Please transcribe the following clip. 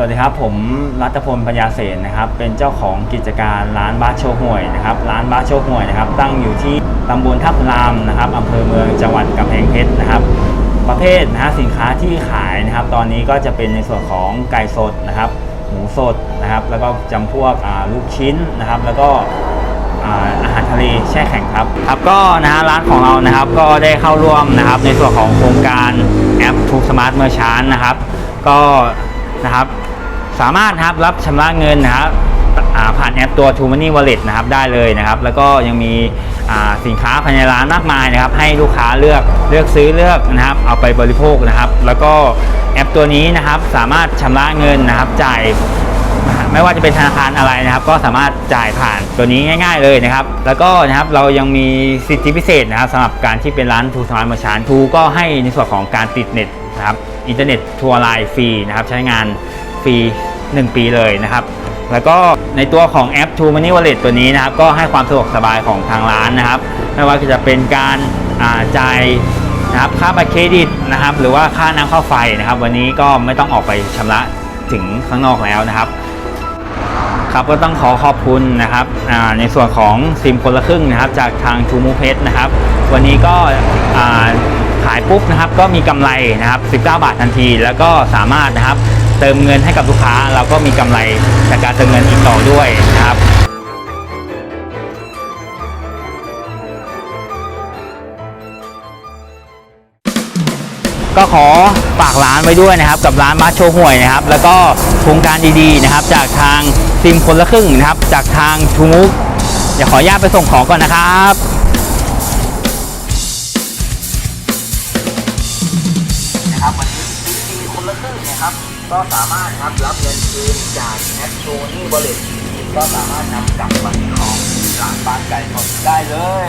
สวัสดีครับ ผมรัตพลปัญญาเสนนะครับ เป็นเจ้าของกิจการร้านบ้าโชห่วยนะครับ ร้านบ้าโชห่วยนะครับ ตั้งอยู่ที่ตำบลท่าพรามนะครับอำเภอเมืองจังหวัดกำแพงเพชรนะครับ ประเภทนะฮะสินค้าที่ขายนะครับ ตอนนี้ก็จะเป็นในส่วนของไก่สดนะครับ หมูสดนะครับ แล้วก็จำพวกลูกชิ้นนะครับ แล้วก็อาอาหารทะเลแช่แข็งครับครับก็นะฮะร้านของเรานะครับก็ได้เข้าร่วมนะครับในส่วนของโครงการแอปทูสมาร์ทเมอร์ชานนะครับ ก็ นะครับ สามารถครับรับชำระเงินนะครับผ่านแอปตัว t ูมันนี่วอลเล็ตนะครับได้เลยนะครับ แล้วก็ยังมีสินค้าภายในร้านมากมายนะครับ ให้ลูกค้าเลือกเลือกซื้อเลือกนะครับ เอาไปบริโภคนะครับ แล้วก็แอปตัวนี้นะครับสามารถชำระเงินนะครับจ่ายไม่ว่าจะเป็นธนาคารอะไรนะครับ ก็สามารถจ่ายผ่านตัวนี้ง่าย ๆเลยนะครับ แล้วก็นะครับเรายังมีสิทธิพิเศษนะครับสำหรับการที่เป็นร้านทูสมาร์ทมอชานทูก็ให้ในส่วนของการติดเน็ตนะครับ อินเทอร์เน็ตทัวร์ไลน์ฟรีนะครับใช้งานฟรี 1 ปีเลยนะครับ แล้วก็ในตัวของแอป True Money Wallet ตัวนี้นะครับ ก็ให้ความสะดวกสบายของทางร้านนะครับ ไม่ว่าจะเป็นการาจ่ายนะครับค่าบัตรเครดิตนะครับ หรือว่าค่าน้ำค่าไฟนะครับ วันนี้ก็ไม่ต้องออกไปชำระถึงข้างนอกแล้วนะครับครับก็ต้องขอขอบคุณนะครับในส่วนของซิมคนละครึ่งนะครับ จากทางทูมูเพชนะครับ วันนี้ก็าขายปุ๊บนะครับก็มีกำไรนะครับ19 บาททันที แล้วก็สามารถนะครับเติมเงินให้กับลูกค้า เราก็มีกำไรจากการเติมเงินอีกต่อด้วยนะครับก็ขอฝากร้านไว้ด้วยนะครับ กับร้านมาโชห่วยนะครับ แล้วก็โครงการดีๆนะครับ จากทางซิมคนละครึ่งนะครับ จากทางทูมุกเดี๋ยวขออนุญาตไปส่งของก่อนนะครับ นะครับ วันนี้ซีคนละครึ่งนะครับ ก็สามารถครับรับเงินคืนจากแอปโชนี่บริษัทก็สามารถนำกลับมาของหลานบ้านไก่สดได้เลย